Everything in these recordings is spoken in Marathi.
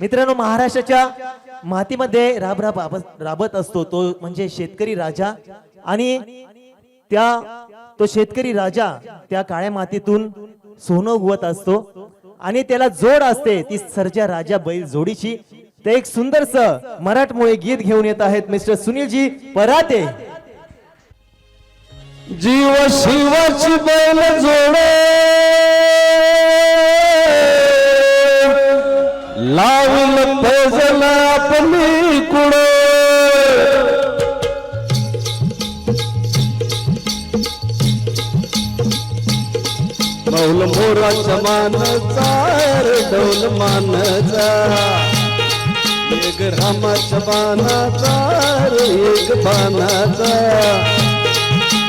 मित्रांनो महाराष्ट्राच्या मातीमध्ये राब राब राबत असतो. तो म्हणजे शेतकरी राजा. आणि त्या तो शेतकरी राजा त्या काळ्या मातीतून सोनं उगवत असतो. आणि त्याला जोड असते ती सर्जा राजा बैल जोडीची. ते एक सुंदरस मराठमोळे गीत घेऊन येत आहेत मिस्टर सुनीलजी पराते. जीव शिवाची मौल मोराचा मानचा रे डौल मानचा. एक रामाच्या बाणाचा एक बाणाचा.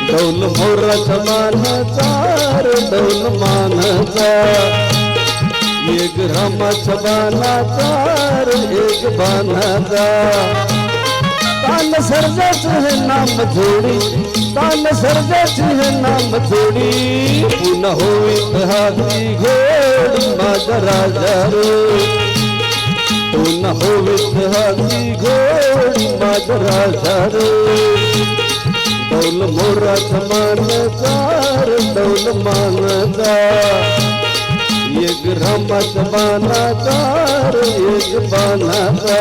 डौल मोराचा मानाचा चार डौल मानाचा. एक रामाच्या बाणाचा एक बाणाचा. काल सर्जाच हे नाम जोडी दान सर्जाच हे नाम थोडी पुन्हा होईत हाती घोडी माझा राजा रे। पुन्हा होईत हाती घोडी माझा राजा रे। दौल मोरा मानचा चार डौल मानचा एक रामा बाणाचा चार एक बाणाचा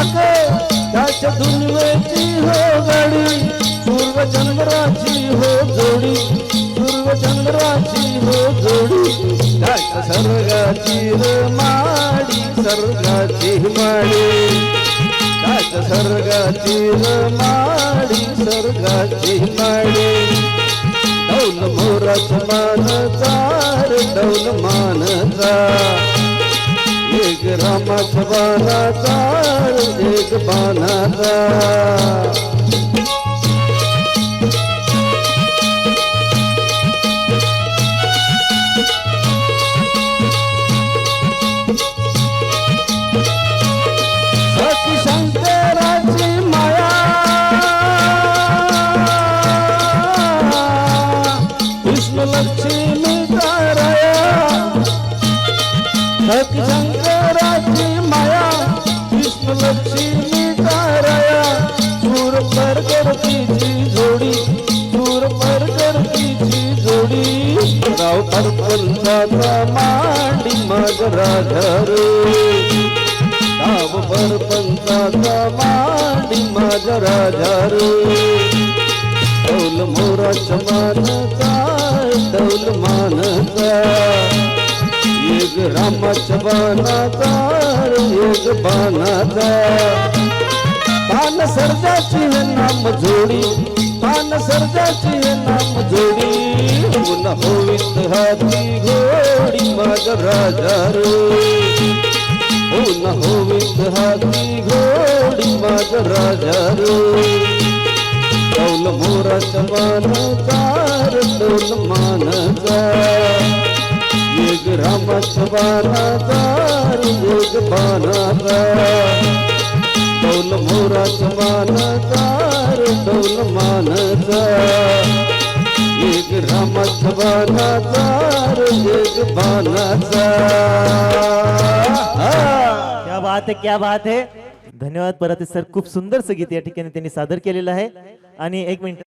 आबाळाची त्याच्या दुर्वेची हो गाडी. पूर्व चंद्राची हो जोडी. पूर्व चंद्राची हो जोडी. त्याच्या सर्गाची रे माडी. सर्गाची माडी. त्याच्या सर्गाची र माडी. सर्गाची माडी. डौल मोराच मानचा रे डौल मानचा एक रामाचा बाणाचा एक बाणाचा. शंकराची माया. लक्ष्मी तारया शंकर लक्ष्मी तारया पर परगरतीची जोडी सूर परगरतीची जोडी. राव परपंचाचा मांडी माझ राधा रे. मांडी रे. डौल मोराच्या डौल एक रामाच्या बाणाचा एक बाणाचा पान सर्जाची हे नाम जोडी पान सर्जाची हे नाम जोडी पुन्हा होईत हाती घोडी माझा राजा रे. पुन्हा होईत हाती घोडी माझा राजा रे. डौल मोराच्या मानचा कौल डौल मानचा. एक रामाच्या बाणाचा रे एक बाणाचा डौल मोराच्या मानचा डौल मानचा एक रामाच्या बाणाचा एक बाणाचा क्या बात है क्या बात है। धन्यवाद परत सर. खूप सुंदर संगीत या ठिकाणी त्यांनी सादर केलेलं आहे. आणि एक मिनिट.